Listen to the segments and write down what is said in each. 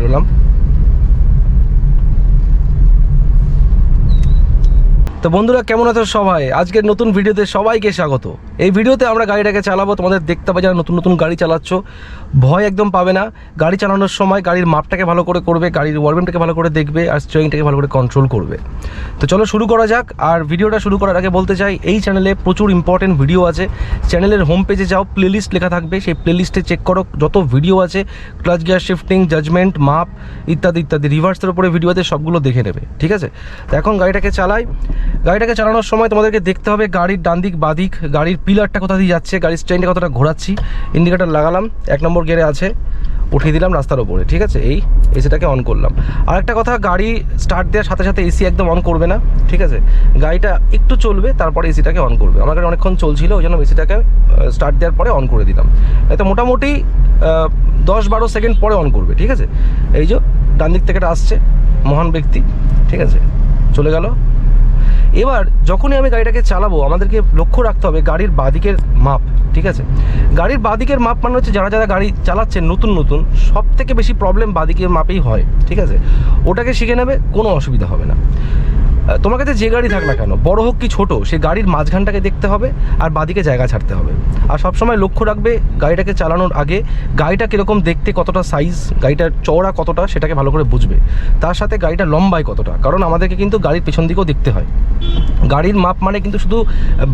বেরোলাম। তো বন্ধুরা, কেমন আছো সবাই? আজকের নতুন ভিডিওতে সবাইকে স্বাগত। এই ভিডিওতে আমরা গাড়িটাকে চালাবো। তোমাদের দেখতে পাবে যারা নতুন নতুন গাড়ি চালাচ্ছ, ভয় একদম পাবে না। গাড়ি চালানোর সময় গাড়ির মাপটাকে ভালো করে করবে, গাড়ির ওয়ার্বিংটাকে ভালো করে দেখবে, আর স্টিয়ারিংটাকে ভালো করে কন্ট্রোল করবে। তো চলো শুরু করা যাক। আর ভিডিওটা শুরু করার আগে বলতে চাই, এই চ্যানেলে প্রচুর ইম্পর্টেন্ট ভিডিও আছে। চ্যানেলের হোম পেজে যাও প্লেলিস্ট লেখা থাকবে। সেই প্লেলিস্টে চেক করো, যত ভিডিও আছে ক্লাচ গিয়ার শিফটিং জাজমেন্ট মাপ ইত্যাদি ইত্যাদি রিভার্সের উপরে ভিডিও আছে সবগুলো দেখে নেবে। ঠিক আছে? তো এখন গাড়িটাকে চালাই। গাড়িটাকে চালানোর সময় তোমাদেরকে দেখতে হবে গাড়ির ডান দিক বাদিক গাড়ির পিলারটা কোথা দিয়ে যাচ্ছে, গাড়ির স্ট্যান্ডে কতটা ঘোরাচ্ছি। ইন্ডিকেটার লাগালাম, এক নম্বর গিয়ারে আছে, উঠিয়ে দিলাম রাস্তার ওপরে ঠিক আছে? এই এসিটাকে অন করলাম। আর একটা কথা, গাড়ি স্টার্ট দেওয়ার সাথে সাথে এসি একদম অন করবে না, ঠিক আছে? গাড়িটা একটু চলবে, তারপরে এসিটাকে অন করবে। আমার গাড়ি অনেকক্ষণ চলছিল, ওই জন্য এসিটাকে স্টার্ট দেওয়ার পরে অন করে দিলাম। তো মোটামুটি দশ বারো সেকেন্ড পরে অন করবে, ঠিক আছে? এই যে, ডান দিক থেকে আসছে, মহান ব্যক্তি, ঠিক আছে? চলে গেল। এবার যখনই আমি গাড়িটাকে চালাবো, আমাদেরকে লক্ষ্য রাখতে হবে গাড়ির বাঁদিকের মাপ, ঠিক আছে? গাড়ির বাঁদিকের মাপ মানে হচ্ছে যারা যারা গাড়ি চালাচ্ছেন, নতুন নতুন সব থেকে বেশি প্রবলেম বাঁদিকের মাপেই হয়, ঠিক আছে? ওটাকে শিখে নেবে, কোনো অসুবিধা হবে না। তোমার কাছে যে গাড়ি থাক না কেন, বড় হোক কি ছোট, সে গাড়ির মাঝখানটাকে দেখতে হবে আর বাদিকে জায়গা ছাড়তে হবে। আর সবসময় লক্ষ্য রাখবে গাড়িটাকে চালানোর আগে, গাড়িটা কীরকম দেখতে কতটা সাইজ গাড়িটার চওড়া কতটা সেটাকে ভালো করে বুঝবে। তার সাথে গাড়িটা লম্বায় কতটা, কারণ আমাদেরকে কিন্তু গাড়ির পেছন দিকেও দেখতে হয়। গাড়ির মাপ মানে কিন্তু শুধু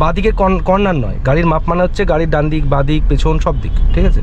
বাদিকের কর্নার নয়, গাড়ির মাপ মানে হচ্ছে গাড়ির ডান দিক বাদিক পেছন সব দিক, ঠিক আছে?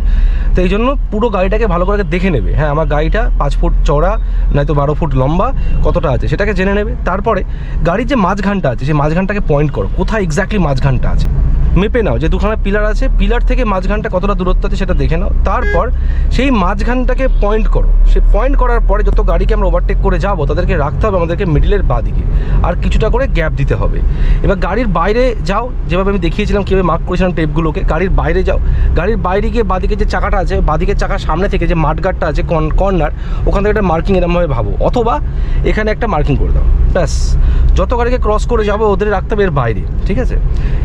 তো এই জন্য পুরো গাড়িটাকে ভালো করে দেখে নেবে হ্যাঁ আমার গাড়িটা পাঁচ ফুট চওড়া, নয়তো বারো ফুট লম্বা, কতটা আছে, সেটাকে জেনে নেবে। তারপরে গাড়ির যে মাঝখানটা আছে সেই মাঝখানটাকে পয়েন্ট করো। কোথায় এক্স্যাক্টলি মাঝখানটা আছে? মেপে নাও যে দুখানা পিলার আছে, পিলার থেকে মাঝখানটা কতটা দূরত্ব আছে সেটা দেখে নাও। তারপর সেই মাঝখানটাকে পয়েন্ট করো। সে পয়েন্ট করার পরে যত গাড়িকে আমরা ওভারটেক করে যাব, তাদেরকে রাখতে হবে আমাদেরকে মিডিলের বাদিকে। আর কিছুটা করে গ্যাপ দিতে হবে। এবার গাড়ির বাইরে যাও, যেভাবে আমি দেখিয়েছিলাম কীভাবে মার্ক করেছিলাম টেপগুলোকে গাড়ির বাইরে যাও। গাড়ির বাইরে গিয়ে বাদিকে যে চাকাটা আছে, বাদিকের চাকার সামনে থেকে যে মাঠগাটটা আছে কর্নার ওখান থেকে একটা মার্কিং এরমভাবে ভাবো। অথবা এখানে একটা মার্কিং করে দাও। ব্যাস। যত গাড়িকে ক্রস করে যাব, ওদের রাখতে হবে এর বাইরে। ঠিক আছে?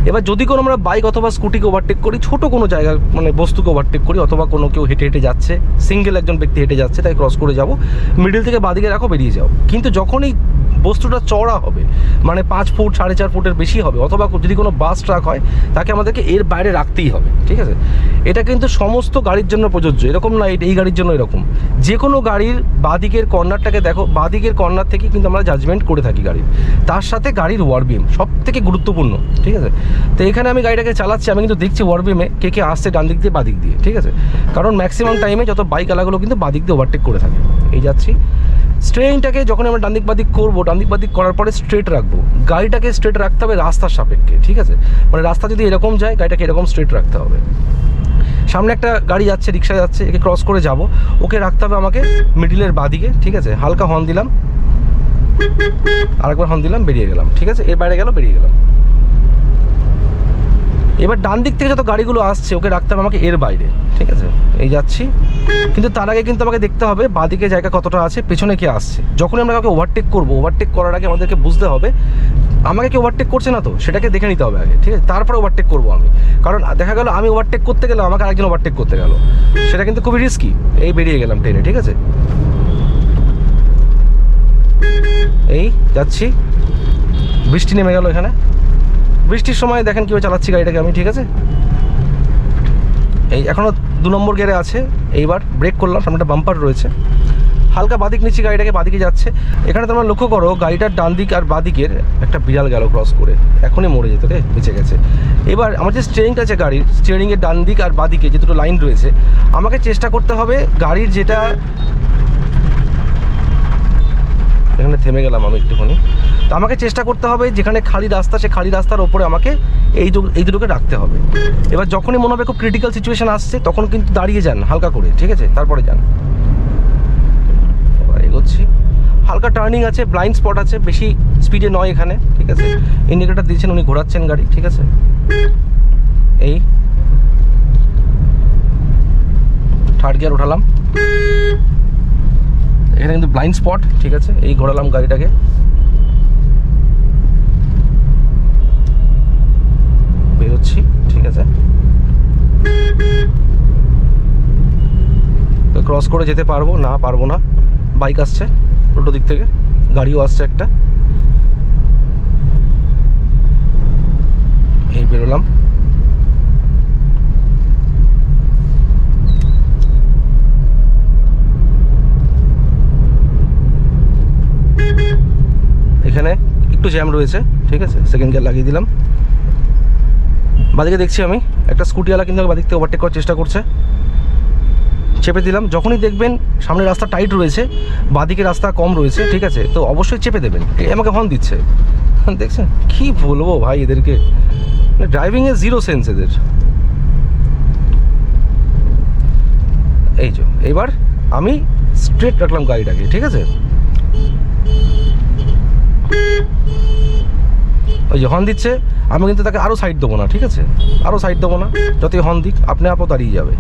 এবার যদি কোনো আমরা বাইক অথবা স্কুটিকে ওভারটেক করি, ছোট কোনো জায়গা মানে বস্তুকে ওভারটেক করি, অথবা কোনো কেউ হেঁটে হেঁটে যাচ্ছে সিঙ্গেল একজন ব্যক্তি হেঁটে যাচ্ছে, তাই ক্রস করে যাব মিডিল থেকে বাদিকে রাখো, বেরিয়ে যাও। কিন্তু যখনই বস্তুটা চওড়া হবে মানে পাঁচ ফুট, সাড়ে চার ফুটের বেশি হবে, অথবা যদি কোনো বাস ট্রাক হয়, তাকে আমাদেরকে এর বাইরে রাখতেই হবে, ঠিক আছে? এটা কিন্তু সমস্ত গাড়ির জন্য প্রযোজ্য, এরকম না, এই- গাড়ির জন্য এরকম। যে কোনো গাড়ির বাদিকের কর্নারটাকে দেখো, বাদিকের কর্নার থেকে কিন্তু আমরা জাজমেন্ট করে থাকি গাড়ির। তার সাথে গাড়ির ওয়ারবিএম সব থেকে গুরুত্বপূর্ণ, ঠিক আছে? তো এখানে আমি গাড়িটাকে চালাচ্ছি, আমি কিন্তু দেখছি ওয়ারবিএমে কে কে আসছে ডান দিক দিয়ে বাদিক দিয়ে, ঠিক আছে? কারণ ম্যাক্সিমাম টাইমে যত বাইক আলাগুলো কিন্তু বাদিক দিয়ে ওভারটেক করে থাকে। এই যাচ্ছি। স্ট্রেইনটাকে যখন আমরা ডান দিক বাদিক করব ডান দিক বাদিক করার পরে স্ট্রেট রাখব। গাড়িটাকে স্ট্রেট রাখতে হবে রাস্তার সাপেক্ষে, ঠিক আছে? মানে রাস্তা যদি এরকম যায়, গাড়িটাকে এরকম স্ট্রেট রাখতে হবে। সামনে একটা গাড়ি যাচ্ছে, রিক্সা যাচ্ছে, একে ক্রস করে যাব। ওকে রাখতে হবে আমাকে মিডিলের বাদিকে, ঠিক আছে? হালকা হর্ন দিলাম। আরেকবার হর্ন দিলাম, বেরিয়ে গেলাম, ঠিক আছে? এর বাইরে গেল, বেরিয়ে গেলাম। এবার ডান দিক থেকে যত গাড়িগুলো আসছে, ওকে রাখতে হবে আমাকে এর বাইরে। ঠিক আছে? এই যাচ্ছি। কিন্তু তার আগে কিন্তু আমাকে দেখতে হবে বাদিকে জায়গা কতটা আছে, পেছনে কে আসছে। যখনই আমরা কাউকে ওভারটেক করব ওভারটেক করার আগে আমাদেরকে বুঝতে হবে, আমাকে কেউ ওভারটেক করছে না তো, সেটাকে দেখে নিতে হবে আগে, ঠিক আছে? তারপরে ওভারটেক করব আমি। কারণ দেখা গেল, আমি ওভারটেক করতে গেলাম আমাকে আরেকজন ওভারটেক করতে গেল। সেটা কিন্তু খুবই রিস্কি এই বেরিয়ে গেলাম ট্রেনে ঠিক আছে? এই যাচ্ছি। বৃষ্টি নেমে গেল এখানে। বৃষ্টির সময় দেখেন কীভাবে চালাচ্ছি গাড়িটাকে আমি, ঠিক আছে? এই এখনও দু নম্বর গিয়ারে আছে, এইবার ব্রেক করলাম সামনে একটা বাম্পার রয়েছে। হালকা বাদিক নিচ্ছি গাড়িটাকে, বাদিকে যাচ্ছে। এখানে তোমরা লক্ষ্য করো, গাড়িটার ডান দিক আর বাদিকের একটা বিড়াল গেল ক্রস করে। এখনই মরে যেত রে বেঁচে গেছে। এবার আমার যে স্টিয়ারিংটা আছে গাড়ির স্টিয়ারিংয়ের ডান দিক আর বাদিকে যে দুটো লাইন রয়েছে, আমাকে চেষ্টা করতে হবে গাড়ির যেটা এখানে থেমে গেলাম আমি একটুখানি। তো আমাকে চেষ্টা করতে হবে, যেখানে খালি রাস্তা, সে খালি রাস্তার ওপরে আমাকে এই এই দুটোকে রাখতে হবে। এবার যখনই মনে হবে খুব ক্রিটিক্যাল সিচুয়েশান আসছে, তখন কিন্তু দাঁড়িয়ে যান, হালকা করে, ঠিক আছে? তারপরে যান। এবার এগোচ্ছি। হালকা টার্নিং আছে ব্লাইন্ড স্পট আছে, বেশি স্পিডে নয় এখানে, ঠিক আছে? ইন্ডিকেটার দিয়েছেন, উনি ঘোরাচ্ছেন গাড়ি, ঠিক আছে? এই। থার্ড গিয়ার উঠালাম। এখানে কিন্তু ব্লাইন্ড স্পট ঠিক আছে? এই ঘোরালাম গাড়িটাকে। বেরোচ্ছি, ঠিক আছে? তো ক্রস করে যেতে পারব, না পারব না। বাইক আসছে উল্টো দিক থেকে, গাড়িও আসছে একটা। এই বেরোলাম। এখানে একটু জ্যাম রয়েছে, ঠিক আছে? সেকেন্ড গিয়ার লাগিয়ে দিলাম। বাদিকে দেখছি আমি, একটা স্কুটিওয়ালা কিন্তু বাদিক থেকে ওভারটেক করার চেষ্টা করছে। চেপে দিলাম। যখনই দেখবেন সামনে রাস্তা টাইট রয়েছে, বাদিকে রাস্তা কম রয়েছে, ঠিক আছে? তো অবশ্যই চেপে দেবেন। আমাকে হর্ন দিচ্ছে। দেখছেন? কি বলব ভাই এদেরকে? ড্রাইভিংয়ে জিরো সেন্স এদের। এই যে, এবার আমি স্ট্রেট রাখলাম গাড়িটাকে, ঠিক আছে? ওই যে হর্ন দিচ্ছে, আমি কিন্তু তাকে আরও সাইড দেবো না, ঠিক আছে? আরও সাইড দেবো না, যতই হর্ন দিক, আপনি আপও দাঁড়িয়ে যাবে।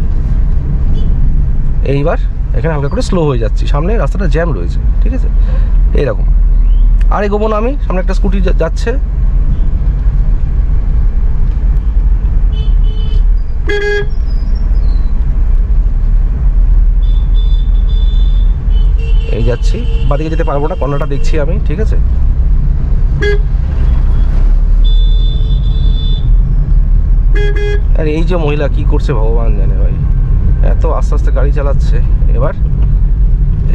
এইবার এখানে হালকা করে স্লো হয়ে যাচ্ছি। সামনে রাস্তাটা জ্যাম রয়েছে, ঠিক আছে? এইরকম। আর এগোবো না আমি, সামনে একটা স্কুটি যাচ্ছে। এই যাচ্ছি। বাদিকে যেতে পারব না, কর্নারটা দেখছি আমি, ঠিক আছে? আর এই যে মহিলা, কি করছে ভগবান জানে ভাই। এত আস্তে আস্তে গাড়ি চালাচ্ছে। এবার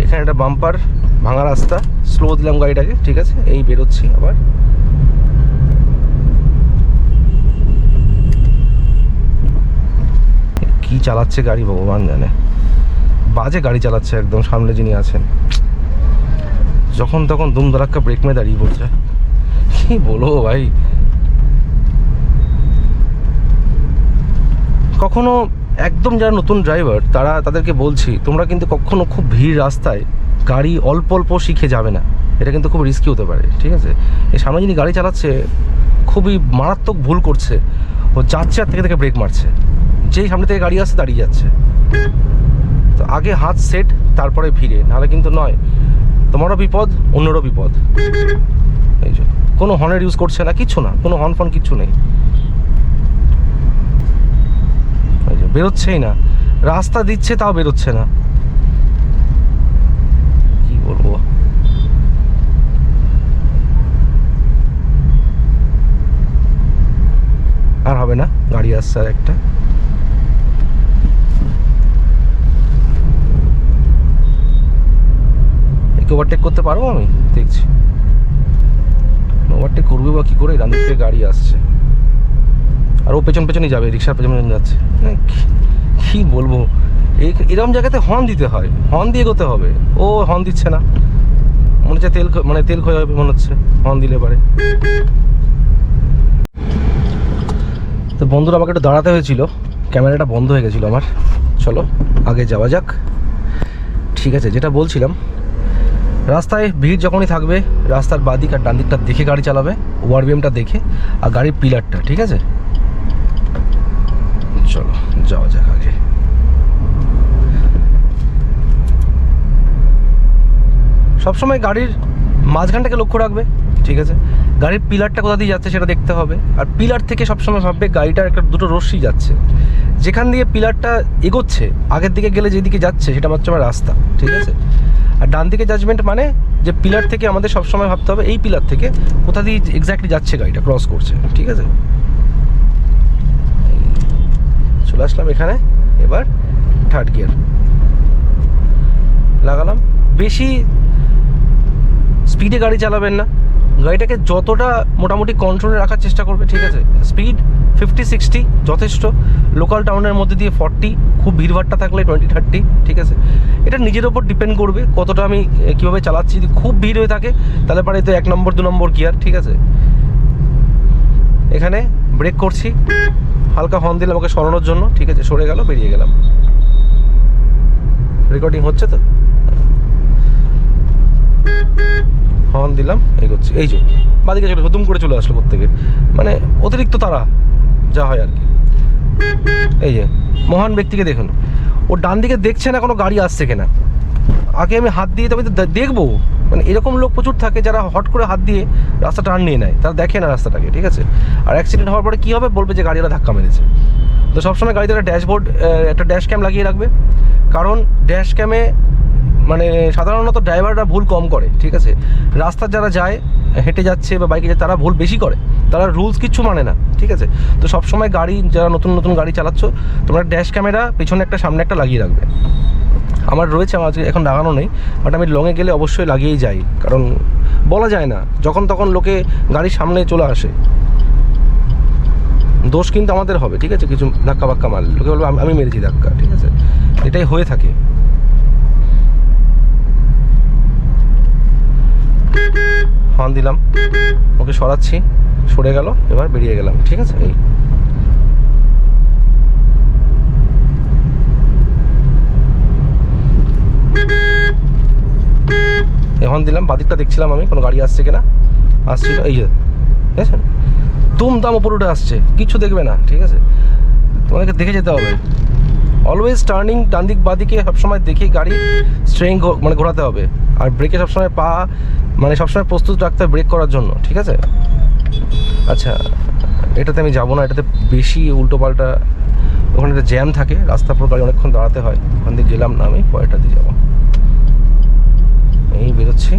এখানে একটা বাম্পার ভাঙা রাস্তা স্লো দিলাম গাড়িটাকে, ঠিক আছে? এই বেরোচ্ছি আবার। কি চালাচ্ছে গাড়ি ভগবান জানে। বাজে গাড়ি চালাচ্ছে একদম, সামনে যিনি আছেন। যখন তখন দুম দারাক্কা ব্রেক মেয়ে দাঁড়িয়ে পড়ছে। কি বলব ভাই? কখনো একদম যারা নতুন ড্রাইভার তারা তাদেরকে বলছি, তোমরা কিন্তু কখনো খুব ভিড় রাস্তায় গাড়ি অল্প অল্প শিখে যাবে না। এটা কিন্তু খুব রিস্কি হতে পারে, ঠিক আছে? এই সামনে যিনি গাড়ি চালাচ্ছে, খুবই মারাত্মক ভুল করছে। ও যাচ্ছে আর থেকে থেকে ব্রেক মারছে। যেই সামনে থেকে গাড়ি আসছে, দাঁড়িয়ে যাচ্ছে। তো আগে হাত সেট তারপরে ফিরে নাহলে কিন্তু নয়। তোমারও বিপদ, অন্যেরও বিপদ। এই যে। কোনো হর্নের ইউজ করছে না, কিছু না, কোনো হর্ন ফন কিচ্ছু নেই। বেরোচ্ছেই না। রাস্তা দিচ্ছে তাও বেরোচ্ছে না। কি বলব? আর হবে না, গাড়ি আসছে আর একটা। ওভারটেক করতে পারব আমি? দেখছি। ওভারটেক করবে বা কী করে? ডান থেকে গাড়ি আসছে। আর ও পেছন পেছনই যাবে রিক্সার পেছন পেছন যাচ্ছে। কি- বলব? এরকম জায়গাতে হর্ন দিতে হয়। হর্ন দিয়ে এগোতে হবে। ও হর্ন দিচ্ছে না। মনে হচ্ছে তেল মানে তেল ক্ষয় হবে মনে হচ্ছে। হর্ন দিলে পারে। তো বন্ধুরা, আমাকে একটু দাঁড়াতে হয়েছিল। ক্যামেরাটা বন্ধ হয়ে গেছিল আমার। চলো, আগে যাওয়া যাক। ঠিক আছে, যেটা বলছিলাম রাস্তায় ভিড় যখনই থাকবে, রাস্তার বাদিক আর ডান দিকটা দেখে গাড়ি চালাবে, ওয়ারবিএমটা দেখে আর গাড়ির পিলারটা, ঠিক আছে? চলো, যাওয়া যাক আগে। সবসময় গাড়ির মাঝখানটাকে লক্ষ্য রাখবে, ঠিক আছে? গাড়ির পিলারটা কোথা দিয়ে যাচ্ছে সেটা দেখতে হবে। আর পিলার থেকে সবসময় ভাববে গাড়িটার একটা দুটো রশ্মি যাচ্ছে। যেখান দিয়ে পিলারটা এগোচ্ছে, আগের দিকে গেলে যেদিকে যাচ্ছে, সেটা হচ্ছে আমার রাস্তা, ঠিক আছে? আর ডান দিকে জাজমেন্ট মানে যে পিলার থেকে আমাদের সবসময় ভাবতে হবে, এই পিলার থেকে কোথা দিয়ে এক্স্যাক্টলি যাচ্ছে গাড়িটা ক্রস করছে, ঠিক আছে? চলে আসলাম এখানে, এবার থার্ড গিয়ার লাগালাম। বেশি স্পিডে গাড়ি চালাবেন না। গাড়িটাকে যতটা মোটামুটি কন্ট্রোলে রাখার চেষ্টা করবে, ঠিক আছে? স্পিড ফিফটি সিক্সটি যথেষ্ট। লোকাল টাউনের মধ্যে দিয়ে ফর্টি খুব ভিড়ভাট্টা থাকলে টোয়েন্টি থার্টি ঠিক আছে? এটা নিজের ওপর ডিপেন্ড করবে কতটা আমি কীভাবে চালাচ্ছি। যদি খুব ভিড় হয়ে থাকে, তাহলে পারে তো এক নম্বর, দু নম্বর গিয়ার ঠিক আছে? এখানে ব্রেক করছি। হালকা হর্ন দিলাম আমাকে সরানোর জন্য, ঠিক আছে? সরে গেল, বেরিয়ে গেলাম। রেকর্ডিং হচ্ছে তো? হর্ন দিলাম এই এগোচ্ছি। এই যে, বাদিকে চলে হুতুম করে চলে আসলো প্রত্যেকে। মানে অতিরিক্ত তারা। যা হয় আর কি। এই যে, মহান ব্যক্তিকে দেখুন। ও ডান দিকে দেখছে না কোনো গাড়ি আসছে কিনা। আগে আমি হাত দিয়ে তবে তো দেখব। মানে এরকম লোক প্রচুর থাকে যারা হট করে হাত দিয়ে রাস্তা টার্ন নিয়ে নেয়। তারা দেখে না রাস্তাটাকে, ঠিক আছে? আর অ্যাক্সিডেন্ট হওয়ার পরে কী হবে? বলবে যে গাড়িওয়ালা ধাক্কা মেরেছে। তো সবসময় গাড়িতে একটা ড্যাশবোর্ড একটা ড্যাশ ক্যাম লাগিয়ে রাখবে। কারণ ড্যাশ ক্যামে মানে সাধারণত ড্রাইভাররা ভুল কম করে, ঠিক আছে? রাস্তার যারা যায়, হেঁটে যাচ্ছে বা বাইকে যায়, তারা ভুল বেশি করে। তারা রুলস কিচ্ছু মানে না, ঠিক আছে? তো সবসময় গাড়ি, যারা নতুন নতুন গাড়ি চালাচ্ছ, তোমরা ড্যাশ ক্যামেরা পেছনে একটা, সামনে একটা লাগিয়ে রাখবে। আমার রয়েছে, আমার এখন লাগানো নেই বাট আমি লংয়ে গেলে অবশ্যই লাগিয়েই যাই, কারণ বলা যায় না, যখন তখন লোকে গাড়ির সামনে চলে আসে। দোষ কিন্তু আমাদের হবে, ঠিক আছে? কিছু ধাক্কা বাক্কা মারলে, লোকে বলবে, "আমি- আমি মেরেছি ধাক্কা ঠিক আছে? এটাই হয়ে থাকে। হর্ন দিলাম। ওকে সরাচ্ছি, সরে গেল, এবার বেরিয়ে গেলাম, ঠিক আছে? এই। এখন দিলাম, বাদিকটা দেখছিলাম আমি, কোনো গাড়ি আসছে কিনা? আসছিল এই যে ঠিক আছে দাম উপর উঠে আসছে, কিছু দেখবে না, ঠিক আছে? তোমাদেরকে দেখে যেতে হবে। অলওয়েজ টার্নিং ডান দিক বাদিকে সবসময় দেখে গাড়ি স্ট্রেং মানে ঘোরাতে হবে। আর ব্রেকে সবসময় পা মানে সবসময় প্রস্তুত রাখতে হবে ব্রেক করার জন্য, ঠিক আছে? আচ্ছা এটাতে আমি যাব না, এটাতে বেশি উল্টো পাল্টা ওখানে একটা জ্যাম থাকে রাস্তার পর গাড়ি অনেকক্ষণ দাঁড়াতে হয়। ওখান দিয়ে গেলাম না আমি, পরেরটা দিয়ে যাব। এই বেরোচ্ছি,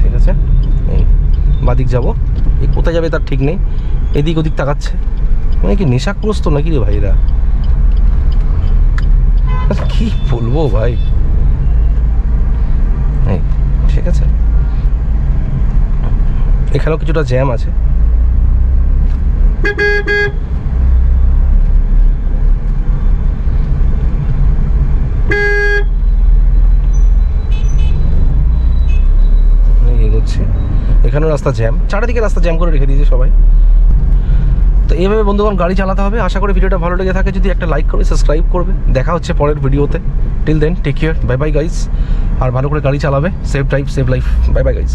ঠিক আছে? এই বাদিক যাব। এই কোথায় যাবে তার ঠিক নেই। এদিক ওদিক তাকাচ্ছে। মানে কি নেশাগ্রস্ত নাকি রে ভাইরা? কি বলব ভাই? এই, ঠিক আছে। এখানেও কিছুটা জ্যাম আছে। এগোচ্ছি। এখানেও রাস্তা জ্যাম চারিদিকে রাস্তা জ্যাম করে রেখে দিয়েছে সবাই। তো এইভাবে বন্ধুগণ গাড়ি চালাতে হবে। আশা করি ভিডিওটা ভালো লেগে থাকে। যদি একটা লাইক করবে সাবস্ক্রাইব করবে। দেখা হচ্ছে পরের ভিডিওতে। Till then take care bye bye guys আর ভালো করে গাড়ি চালাবে। Safe drive save life bye bye guys